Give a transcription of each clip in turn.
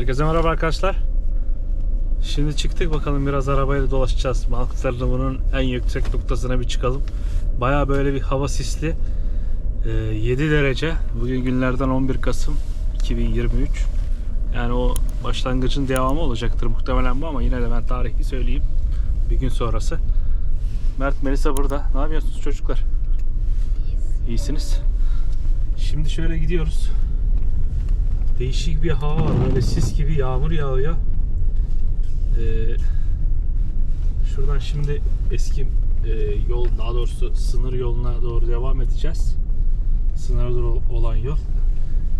Herkese merhaba arkadaşlar. Şimdi çıktık bakalım biraz arabayla dolaşacağız. Malkıtarlı'nın en yüksek noktasına bir çıkalım. Baya böyle bir hava sisli. Ee, 7 derece. Bugün günlerden 11 Kasım 2023. Yani o başlangıcın devamı olacaktır muhtemelen bu ama yine de ben tarihi söyleyeyim. Bir gün sonrası. Mert Melisa burada. Ne yapıyorsunuz çocuklar? İyisiniz. Şimdi şöyle gidiyoruz. Değişik bir hava var. Böyle sis gibi yağmur yağıyor. Ee, şuradan şimdi eski e, yol daha doğrusu sınır yoluna doğru devam edeceğiz. Sınıra doğru olan yol.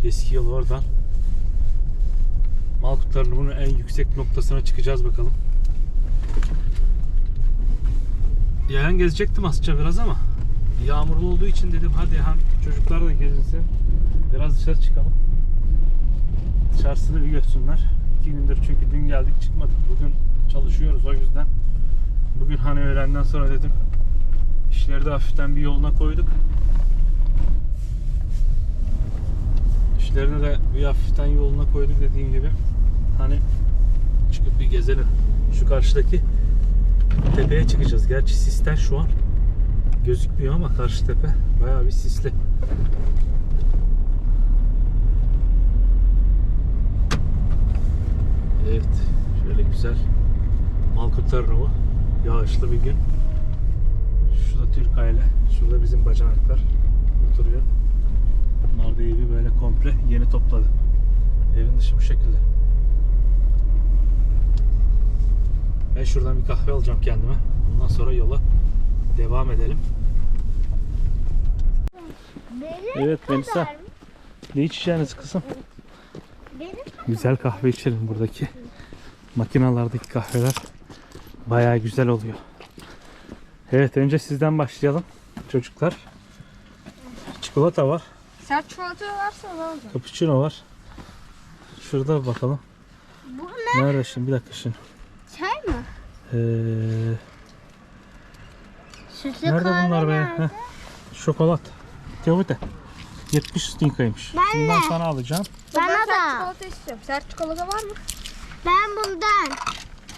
Eski yol oradan. Malkutların bunun en yüksek noktasına çıkacağız bakalım. Yayan gezecektim aslında biraz ama yağmurlu olduğu için dedim hadi hem çocuklar da gezinsin. Biraz dışarı çıkalım. Dışarısını bir görsünler. İki gündür çünkü dün geldik çıkmadık. Bugün çalışıyoruz o yüzden. Bugün hani öğlenden sonra dedim işleri de hafiften bir yoluna koyduk. İşlerini de bir hafiften yoluna koyduk dediğim gibi. Hani çıkıp bir gezelim. Şu karşıdaki tepeye çıkacağız. Gerçi sisten şu an gözükmüyor ama karşı tepe bayağı bir sisli. Evet, şöyle güzel Malkut Tarnavı. Yağışlı bir gün. Şurada Türk aile, şurada bizim bacanaklar oturuyor. Bunlar da evi böyle komple yeni topladı. Evin dışı bu şekilde. Ben şuradan bir kahve alacağım kendime. Bundan sonra yola devam edelim. Evet Melisa. Ne içeceğiniz kızım? Güzel kahve içelim buradaki. Makinalardaki kahveler bayağı güzel oluyor. Evet önce sizden başlayalım çocuklar. Çikolata var, Sert çikolata varsa ne olacak? cappuccino var. Şurada bakalım. Bu ne? Nerede şimdi? Bir dakika şimdi. Çay mı? Ee, Sütlü nerede kahve bunlar be? Heh, Şokolat. Teovite. 70 stinkaymış. Ben Bundan de. sana alacağım. Bana ben da. sert çikolata istiyorum. Sert çikolata var mı? Ben bundan.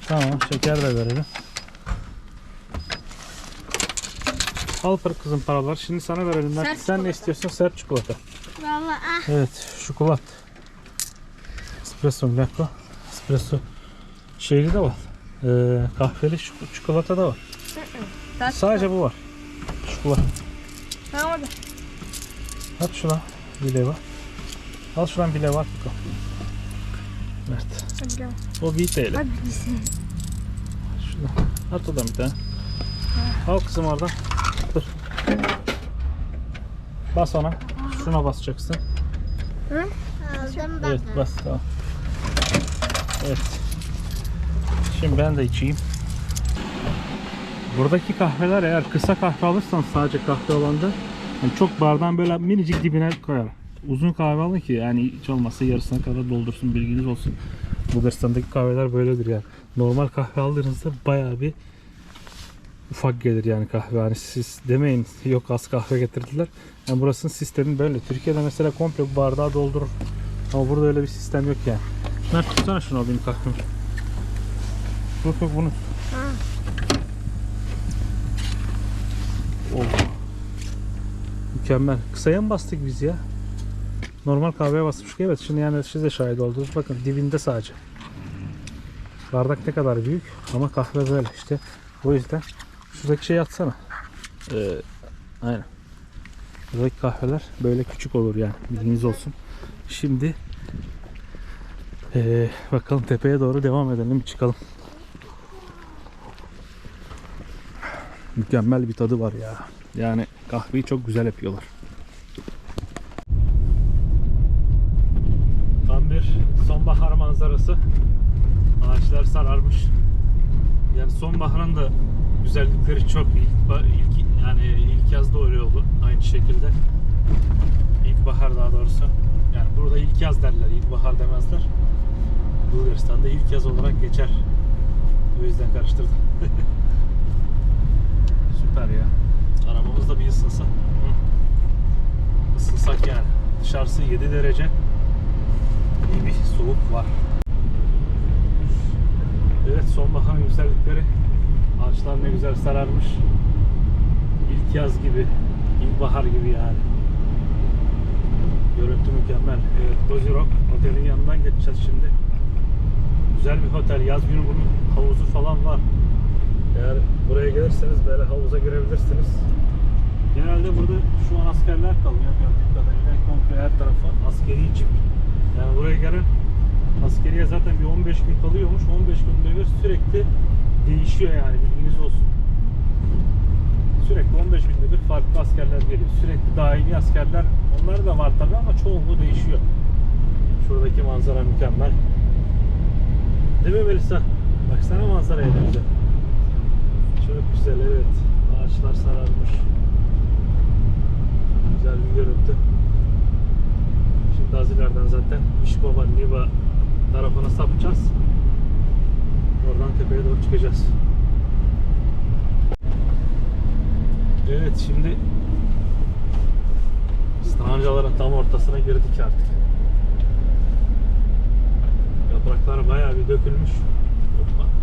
Tamam şeker de verelim. Al para kızım paralar. Şimdi sana verelim. Sert Sen ne çikolata. istiyorsun? Sert çikolata. Valla ah. Evet, şokolat. Espresso Blacko. Espresso şeyli de var. Ee, kahveli şok- çikolata da var. Sadece bu var. Şokolat. Tamam hadi. At şuna bile var. Al şuradan bile var. bakalım. Mert. O bir TL. Hadi gitsin. Şuna. At oradan bir tane. Al kızım oradan. Dur. Bas ona. Şuna basacaksın. Aldım baba. Evet bas tamam. Evet. Şimdi ben de içeyim. Buradaki kahveler eğer kısa kahve alırsan sadece kahve olanda yani çok bardağın böyle minicik dibine koyar. Uzun kahve alın ki yani hiç olmazsa yarısına kadar doldursun bilginiz olsun. Bulgaristan'daki kahveler böyledir yani. Normal kahve aldığınızda bayağı bir ufak gelir yani kahve. Hani siz demeyin yok az kahve getirdiler. Yani burasının sistemi böyle. Türkiye'de mesela komple bu bardağı doldurur. Ama burada öyle bir sistem yok yani. Mert tutsana şunu alayım kahvemi. Yok yok bunu. Oh. Mükemmel. Kısaya mı bastık biz ya? Normal kahveye basmıştık evet. Şimdi yani siz de şahit oldunuz. Bakın dibinde sadece. Bardak ne kadar büyük ama kahve böyle işte. O yüzden şuradaki şeyi atsana. Ee, aynen. Buradaki kahveler böyle küçük olur yani. Bilginiz olsun. Şimdi ee, bakalım tepeye doğru devam edelim. Çıkalım. Mükemmel bir tadı var ya. Yani kahveyi çok güzel yapıyorlar. Tam bir sonbahar manzarası. Ağaçlar sararmış. Yani sonbaharın da güzellikleri çok. İlk, ilk yani ilk yazda öyle oldu. Aynı şekilde. İlkbahar daha doğrusu. Yani burada ilk yaz derler. İlkbahar demezler. Bulgaristan'da ilk yaz olarak geçer. O yüzden karıştırdım. Süper ya. Arabamız da bir ısınsa. Hı. Isınsak yani. Dışarısı 7 derece. İyi bir soğuk var. Evet sonbahar güzellikleri. Ağaçlar ne güzel sararmış. İlk yaz gibi, ilkbahar gibi yani. Görüntü mükemmel. Evet, Gozi Rock otelin yanından geçeceğiz şimdi. Güzel bir otel. Yaz günü bunun havuzu falan var. Eğer buraya gelirseniz böyle havuza girebilirsiniz. Genelde burada şu an askerler kalıyor gördüğüm kadarıyla. Komple her tarafa askeri cip. Yani buraya gelen askeriye zaten bir 15 gün kalıyormuş. 15 günde bir sürekli değişiyor yani bilginiz olsun. Sürekli 15 günde bir farklı askerler geliyor. Sürekli daimi askerler onlar da var tabi ama çoğunluğu değişiyor. Şuradaki manzara mükemmel. Değil mi Melisa? Baksana manzaraya ne güzel. Çok güzel evet. Ağaçlar sararmış. Güzel bir görüntü. Şimdi az ileriden zaten Mişkova, Niva tarafına sapacağız. Oradan tepeye doğru çıkacağız. Evet şimdi Stancaların tam ortasına girdik artık. Yapraklar bayağı bir dökülmüş. Hoppa.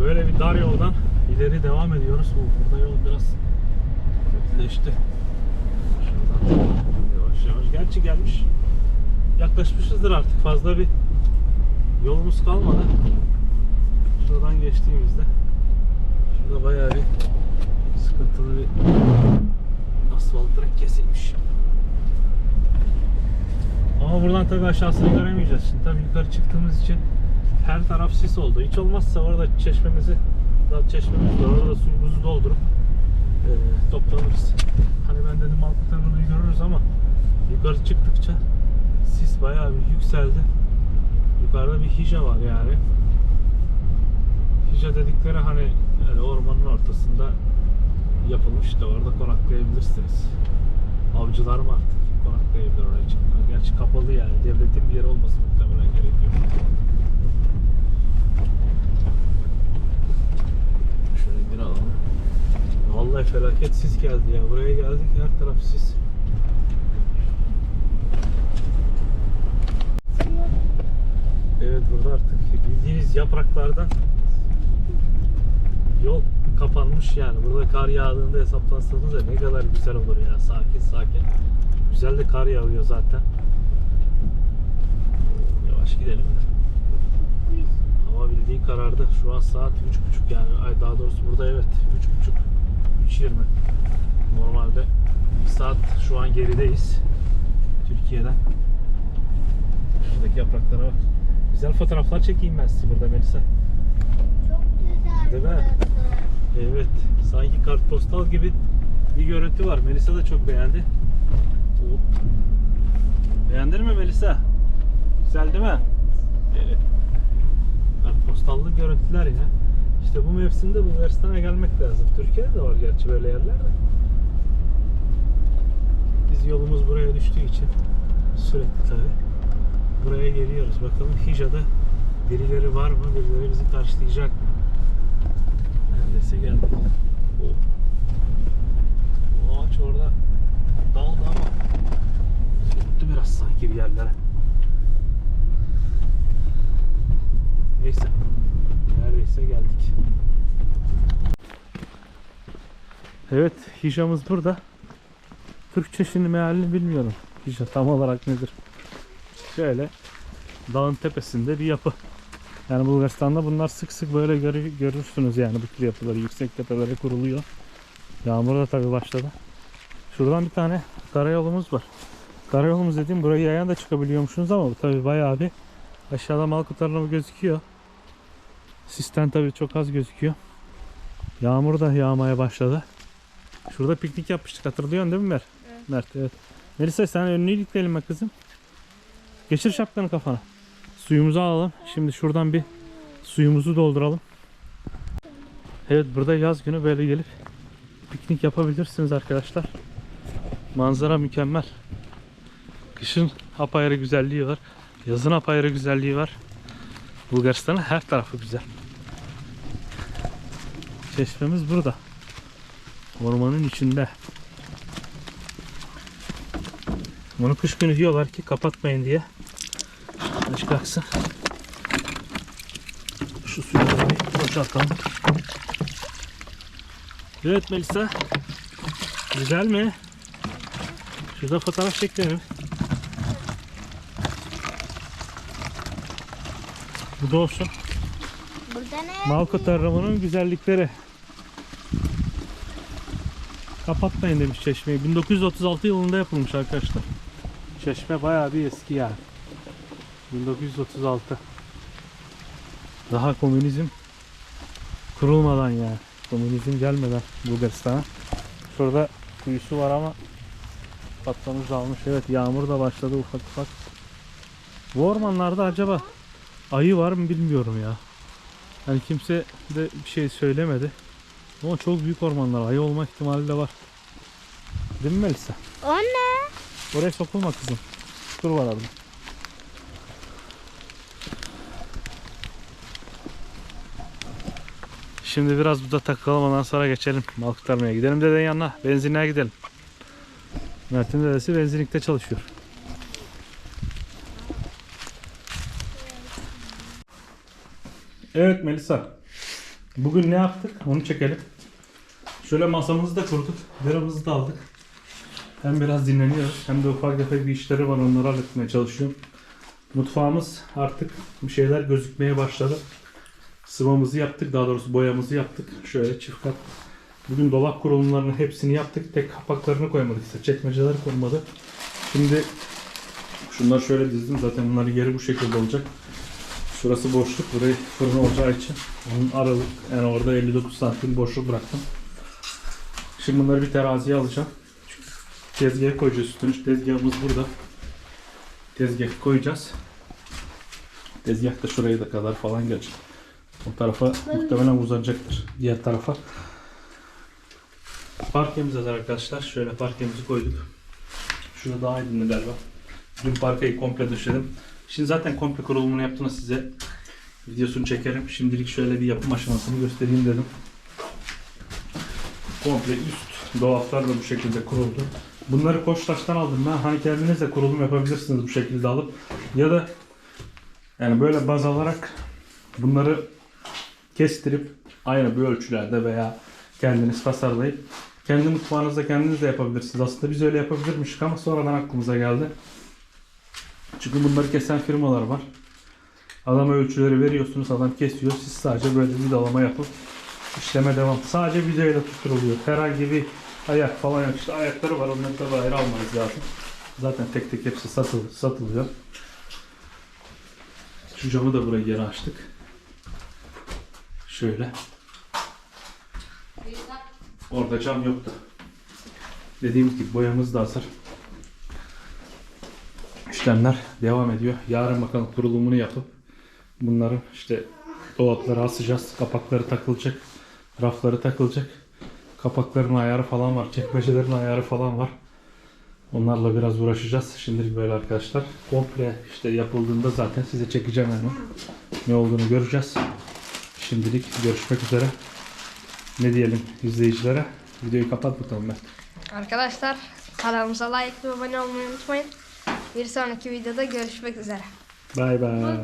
Böyle bir dar yoldan ileri devam ediyoruz. Oo, Burada yol biraz kötüleşti. Yavaş yavaş. Gerçi gelmiş. Yaklaşmışızdır artık. Fazla bir yolumuz kalmadı. Şuradan geçtiğimizde şurada bayağı bir sıkıntılı bir asfalt direkt kesilmiş. Ama buradan tabii aşağısını göremeyeceğiz. Şimdi tabii yukarı çıktığımız için her taraf sis oldu. Hiç olmazsa orada çeşmemizi da çeşmemiz var. Orada suyumuzu doldurup e, toplanırız. Hani ben dedim alt tarafını görürüz ama yukarı çıktıkça sis bayağı bir yükseldi. Yukarıda bir hija var yani. Hija dedikleri hani yani ormanın ortasında yapılmış da orada konaklayabilirsiniz. Avcılar mı artık konaklayabilir oraya çıktılar. Gerçi kapalı yani. Devletin bir yeri olması muhtemelen gerekiyor. Şöyle bir alalım. Vallahi felaket sis geldi ya. Buraya geldik her taraf sis. Evet burada artık bildiğiniz yapraklardan yol kapanmış yani. Burada kar yağdığında hesaplansanız da ne kadar güzel olur ya. Sakin sakin. Güzel de kar yağıyor zaten. Yavaş gidelim de. Hava bildiğin karardı. Şu an saat 3.30 yani. Ay daha doğrusu burada evet 3.30 3.20 Normalde bir saat şu an gerideyiz. Türkiye'den. Şuradaki yapraklara bak. Güzel fotoğraflar çekeyim ben size burada Melisa. Çok güzel Değil mi? Evet. Sanki kartpostal gibi bir görüntü var. Melisa da çok beğendi. Hop. Beğendin mi Melisa? Güzel değil mi? Evet. Kartpostallı görüntüler ya. İşte bu mevsimde Bulgaristan'a gelmek lazım. Türkiye'de de var gerçi böyle yerler de. Biz yolumuz buraya düştüğü için sürekli tabi buraya geliyoruz. Bakalım Hija'da birileri var mı? Birileri bizi karşılayacak mı? Neredeyse geldik. O, o ağaç orada daldı ama sürttü biraz sanki bir yerlere. Neyse. Neredeyse geldik. Evet, hijamız burada. Türkçe şimdi mealini bilmiyorum. Hija tam olarak nedir? Şöyle dağın tepesinde bir yapı. Yani Bulgaristan'da bunlar sık sık böyle görü- görürsünüz yani bu tür yapıları yüksek tepelere kuruluyor. Yağmur da tabi başladı. Şuradan bir tane karayolumuz var. Karayolumuz dediğim buraya yayan da çıkabiliyormuşsunuz ama bu tabi bayağı bir aşağıda Malkut tarafı gözüküyor. Sisten tabi çok az gözüküyor. Yağmur da yağmaya başladı. Şurada piknik yapmıştık hatırlıyorsun değil mi Mer? Evet. Mert evet. Melisa sen önünü ilikleyelim be kızım. Geçir şapkanı kafana. Suyumuzu alalım. Şimdi şuradan bir suyumuzu dolduralım. Evet burada yaz günü böyle gelip piknik yapabilirsiniz arkadaşlar. Manzara mükemmel. Kışın apayrı güzelliği var. Yazın apayrı güzelliği var. Bulgaristan'ın her tarafı güzel. Çeşmemiz burada. Ormanın içinde. Bunu kış günü diyorlar ki kapatmayın diye. Güneş kalksın. Şu suyu da bir boşaltalım. Evet Melisa. Güzel mi? Şurada fotoğraf çekelim. Bu da olsun. Burada ne? Malko tarlamanın güzellikleri. Kapatmayın demiş çeşmeyi. 1936 yılında yapılmış arkadaşlar. Çeşme bayağı bir eski yani. 1936. Daha komünizm kurulmadan yani. Komünizm gelmeden Bulgaristan'a. Şurada kuyusu var ama patlamış almış. Evet yağmur da başladı ufak ufak. Bu ormanlarda acaba ayı var mı bilmiyorum ya. Hani kimse de bir şey söylemedi. Ama çok büyük ormanlar. Ayı olma ihtimali de var. Değil mi Melisa? O ne? Oraya sokulma kızım. Dur var orada. Şimdi biraz burada takılalım ondan sonra geçelim. Mal kurtarmaya gidelim dedenin yanına. Benzinliğe gidelim. Mert'in dedesi benzinlikte çalışıyor. Evet Melisa. Bugün ne yaptık? Onu çekelim. Şöyle masamızı da kurduk. Biramızı da aldık. Hem biraz dinleniyoruz hem de ufak tefek bir işleri var onları halletmeye çalışıyorum. Mutfağımız artık bir şeyler gözükmeye başladı. Sıvamızı yaptık daha doğrusu boyamızı yaptık. Şöyle çift kat. Bugün dolap kurulumlarının hepsini yaptık. Tek kapaklarını koymadık ise çekmeceler konmadı. Şimdi şunları şöyle dizdim zaten bunların yeri bu şekilde olacak. Şurası boşluk. Burayı fırın olacağı için onun aralık yani orada 59 santim boşluk bıraktım. Şimdi bunları bir teraziye alacağım. Tezgaha koyacağız üstüne. Tezgahımız burada. Tezgah koyacağız. Tezgah da şuraya da kadar falan gelecek. O tarafa muhtemelen uzanacaktır. Diğer tarafa. Parkemiz hazır arkadaşlar. Şöyle parkemizi koyduk. Şurada daha aydınlı galiba. Dün parkeyi komple döşedim. Şimdi zaten komple kurulumunu yaptığında size videosunu çekerim. Şimdilik şöyle bir yapım aşamasını göstereyim dedim. Komple üst dolaplar da bu şekilde kuruldu. Bunları Koçtaş'tan aldım ben. Hani kendiniz de kurulum yapabilirsiniz bu şekilde alıp. Ya da yani böyle baz alarak bunları kestirip aynı bu ölçülerde veya kendiniz tasarlayıp kendi mutfağınızda kendiniz de yapabilirsiniz. Aslında biz öyle yapabilirmişik ama sonradan aklımıza geldi. Çünkü bunları kesen firmalar var. Adama ölçüleri veriyorsunuz, adam kesiyor. Siz sadece böyle bir dalama yapıp işleme devam. Sadece videoyla tutturuluyor. Herhangi bir ayak falan yok. İşte ayakları var. Onları tabi ayrı almanız lazım. Zaten tek tek hepsi satıl, satılıyor. Şu camı da buraya geri açtık. Şöyle. Orada cam yoktu. Dediğimiz gibi boyamız da hazır. İşlemler devam ediyor. Yarın bakalım kurulumunu yapıp bunları işte dolaplara asacağız. Kapakları takılacak. Rafları takılacak. Kapakların ayarı falan var. Çekmecelerin ayarı falan var. Onlarla biraz uğraşacağız. Şimdilik böyle arkadaşlar. Komple işte yapıldığında zaten size çekeceğim yani. Ne olduğunu göreceğiz. Şimdilik görüşmek üzere. Ne diyelim izleyicilere? Videoyu kapat bakalım Mert. Arkadaşlar kanalımıza like ve abone olmayı unutmayın. Bir sonraki videoda görüşmek üzere. Bay bay.